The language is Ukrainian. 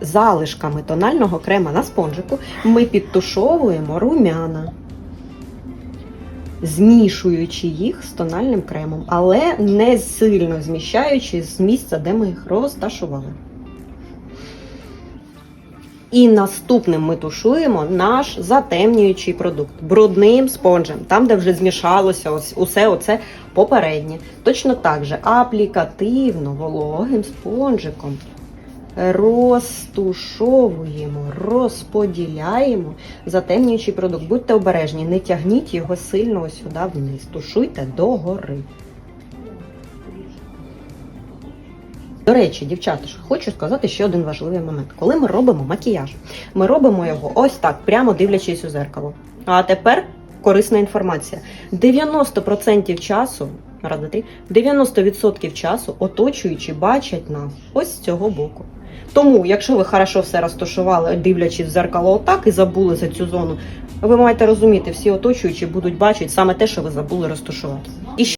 залишками тонального крема на спонжику ми підтушовуємо румяна, змішуючи їх з тональним кремом, але не сильно зміщаючи з місця, де ми їх розташували. І наступним ми тушуємо наш затемнюючий продукт брудним спонжем, там, де вже змішалося ось усе оце попереднє. Точно так же аплікативно вологим спонжиком розтушовуємо, розподіляємо затемнюючий продукт. Будьте обережні, не тягніть його сильно ось сюди вниз. Тушуйте догори. До речі, дівчата, хочу сказати ще один важливий момент. Коли ми робимо макіяж, ми робимо його ось так, прямо дивлячись у зеркало. А тепер корисна інформація: 90% часу, раз, два, три, 90% часу оточуючі бачать нас ось з цього боку. Тому, якщо ви хорошо все розташували, дивлячись в зеркало отак і забули за цю зону, ви маєте розуміти, всі оточуючі будуть бачити саме те, що ви забули розташувати. І